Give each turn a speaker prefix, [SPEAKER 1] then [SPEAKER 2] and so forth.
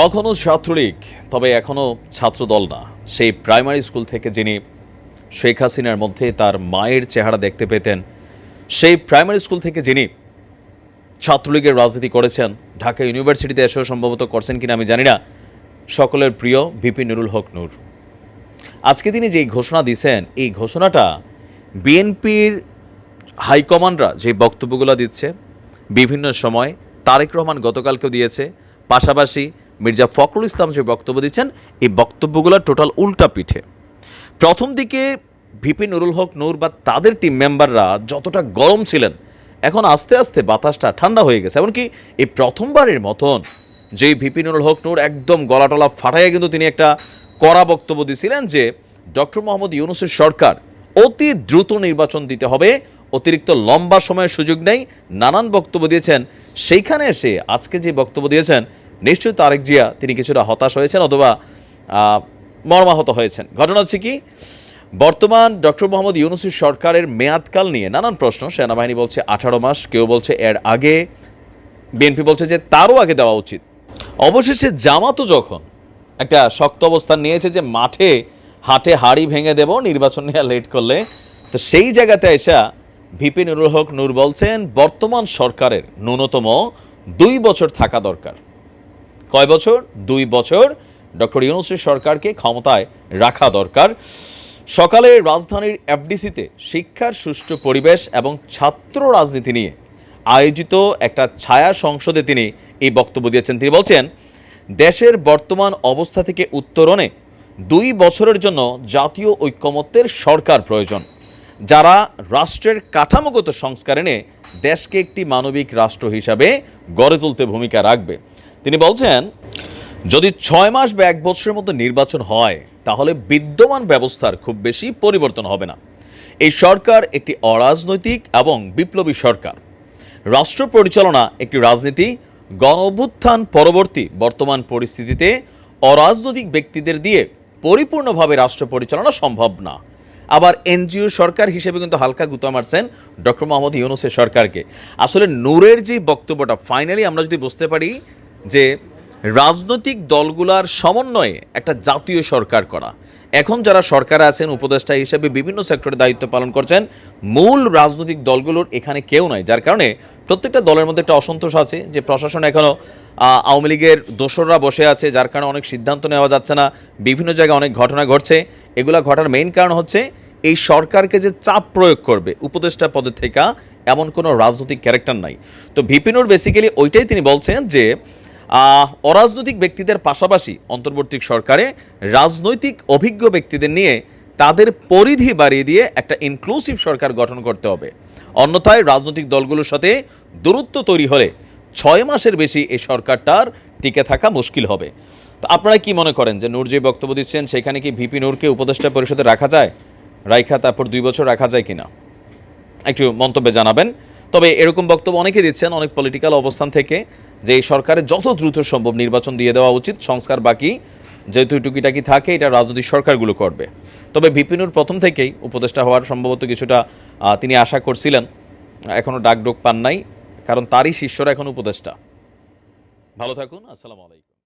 [SPEAKER 1] কখনো ছাত্রলীগ, তবে এখনও ছাত্রদল না। সেই প্রাইমারি স্কুল থেকে যিনি শেখ হাসিনার মধ্যে তার মায়ের চেহারা দেখতে পেতেন, সেই প্রাইমারি স্কুল থেকে যিনি ছাত্রলীগের রাজনীতি করেছেন, ঢাকা ইউনিভার্সিটিতে এসেও সম্ভবত করছেন কিনা আমি জানি না। সকলের প্রিয় ভিপি নুরুল হক নূর। আজকে তিনি যেই ঘোষণা দিয়েছেন এই ঘোষণাটা বিএনপির হাইকমান্ডরা যে বক্তব্যগুলো দিচ্ছে, বিভিন্ন সময় তারেক রহমান গতকালকেও দিয়েছে, পাশাপাশি মির্জা ফখরুল ইসলাম যে বক্তব্য দিচ্ছেন, এই বক্তব্যগুলো টোটাল উল্টা পিঠে। প্রথম দিকে ভিপি নুরুল হক নূর বা তাদের টিম মেম্বাররা যতটা গরম ছিলেন, এখন আস্তে আস্তে বাতাসটা ঠান্ডা হয়ে গেছে। এমনকি এই প্রথমবারের মতন যেই ভিপি নুরুল হক নূর একদম গলাটলা ফাটাইয়া কিন্তু তিনি একটা কড়া বক্তব্য দিয়েছিলেন যে, ডক্টর মোহাম্মদ ইউনুসের সরকার অতি দ্রুত নির্বাচন দিতে হবে, অতিরিক্ত লম্বা সময়ের সুযোগ নেই। নানান বক্তব্য দিয়েছেন। সেইখানে এসে আজকে যে বক্তব্য দিয়েছেন নিশ্চয়ই তারেক জিয়া তিনি কিছুটা হতাশ হয়েছেন অথবা মর্মাহত হয়েছেন। ঘটনা হচ্ছে কি, বর্তমান ডক্টর মোহাম্মদ ইউনুসের সরকারের মেয়াদকাল নিয়ে নানান প্রশ্ন। সেনাবাহিনী বলছে আঠারো মাস, কেউ বলছে এর আগে, বিএনপি বলছে যে তারও আগে দেওয়া উচিত। অবশেষে জামাতও যখন একটা শক্ত অবস্থান নিয়েছে যে মাঠে হাটে হাড়ি ভেঙে দেব, নির্বাচন নিয়ে লেট করলে, তো সেই জায়গাতে এসা ভিপি নুরুল হক নূর বলছেন, বর্তমান সরকারের ন্যূনতম দুই বছর থাকা দরকার। কয় বছর? দুই বছর। ডক্টর ইউনুসের সরকারকে ক্ষমতায় রাখা দরকার। সকালে রাজধানীর এফডিসিতে শিক্ষার সুষ্ঠু পরিবেশ এবং ছাত্র রাজনীতি নিয়ে আয়োজিত একটা ছায়া সংসদে তিনি এই বক্তব্য দিয়েছেন। তিনি বলছেন, দেশের বর্তমান অবস্থা থেকে উত্তরণে দুই বছরের জন্য জাতীয় ঐক্যমত্যের সরকার প্রয়োজন। যারা রাষ্ট্রের কাঠামোগত সংস্কার এনে দেশকে একটি মানবিক রাষ্ট্র হিসাবে গড়ে তুলতে ভূমিকা রাখবে। তিনি বলছেন, যদি ছয় মাস বা এক বছরের মধ্যে নির্বাচন হয়, তাহলে বিদ্যমান ব্যবস্থার খুব বেশি পরিবর্তন হবে না। এই সরকার একটি অরাজনৈতিক এবং বিপ্লবী সরকার। রাষ্ট্র পরিচালনা একটি রাজনীতি, গণ অভ্যুত্থান পরবর্তী বর্তমান পরিস্থিতিতে অরাজনৈতিক ব্যক্তিদের দিয়ে পরিপূর্ণভাবে রাষ্ট্র পরিচালনা সম্ভব না। আবার এনজিও সরকার হিসেবে কিন্তু হালকা গুতা মারছেন ডক্টর মোহাম্মদ ইউনুসের সরকারকে। আসলে নূরের যে বক্তব্যটা ফাইনালি আমরা যদি বুঝতে পারি যে রাজনৈতিক দলগুলার সমন্বয়ে একটা জাতীয় সরকার করা। এখন যারা সরকারে আছেন, উপদেষ্টা হিসেবে বিভিন্ন সেক্টরে দায়িত্ব পালন করছেন, মূল রাজনৈতিক দলগুলোর এখানে কেউ নাই। যার কারণে প্রত্যেকটা দলের মধ্যে একটা অসন্তোষ আছে যে প্রশাসন এখনও আওয়ামী লীগের দোসররা বসে আছে, যার কারণে অনেক সিদ্ধান্ত নেওয়া যাচ্ছে না। বিভিন্ন জায়গায় অনেক ঘটনা ঘটছে। এগুলা ঘটার মেইন কারণ হচ্ছে এই সরকারকে যে চাপ প্রয়োগ করবে, উপদেষ্টা পদে থেকে এমন কোনো রাজনৈতিক ক্যারেক্টার নাই। তো ভিপিনুর বেসিক্যালি ওইটাই তিনি বলছেন যে অরাজনৈতিক ব্যক্তিদের পাশাপাশি অন্তর্বর্তী সরকারে রাজনৈতিক অভিজ্ঞ ব্যক্তিদের নিয়ে তাদের পরিধি বাড়িয়ে দিয়ে একটা ইনক্লুসিভ সরকার গঠন করতে হবে। অন্যথায় রাজনৈতিক দলগুলোর সাথে দূরত্ব তৈরি হলে ছয় মাসের বেশি এই সরকারটার টিকে থাকা মুশকিল হবে। তো আপনারা কি মনে করেন যে নূর যে বক্তব্য দিচ্ছেন, সেখানে কি ভিপি নূরকে উপদেষ্টা পরিষদে রাখা যায়? রাইখা তারপর দুই বছর রাখা যায় কিনা? একটু মন্তব্যে জানাবেন। তবে এরকম বক্তব্য অনেকে দিচ্ছেন, অনেক পলিটিক্যাল অবস্থান থেকে। যে এই সরকারের যত দ্রুত সম্ভব নির্বাচন দিয়ে দেওয়া উচিত, সংস্কার বাকি, যেহেতু টুকিটাকি থাকে, এটা রাজনৈতিক সরকারগুলো করবে। তবে বিপিনুর প্রথম থেকেই উপদেষ্টা হওয়ার সম্ভবত কিছুটা তিনি আশা করছিলেন এখনও ডাকডোক পান নাই, কারণ তারই শিষ্যরা এখন উপদেষ্টা। ভালো থাকুন, আসসালামু আলাইকুম।